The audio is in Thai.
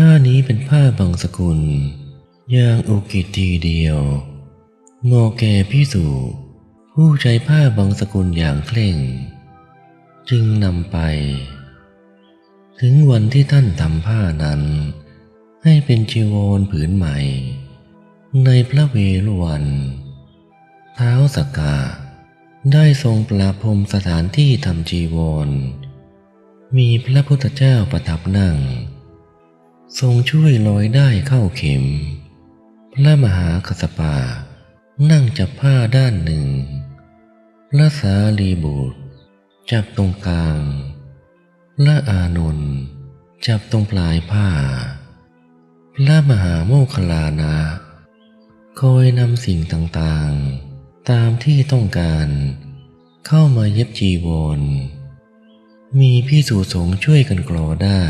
ผ้านี้เป็นผ้าบางสกุล อย่างอุกิตทีเดียวเหมแกพิสูผู้ใช้ผ้าบางสกุลอย่างเคร่ง จึงนำไป ถึงวันที่ท่านทำผ้านั้น ให้เป็นจีวรผืนใหม่ ในพระเวฬุวันเท้าสกกาได้ทรงประพรมสถานที่ทำจีวร มีพระพุทธเจ้าประทับนั่ง ทรงช่วยลอยได้เข้าเข็ม พระมหากัสปะนั่งจับผ้าด้านหนึ่ง พระสารีบุตร จับตรงกลาง พระอานนท์จับตรงปลายผ้า พระมหาโมคลานะคอยนำสิ่งต่างๆ ตามที่ต้องการ เข้ามาเย็บจีวร มีพี่สูสงช่วยกันกรอได้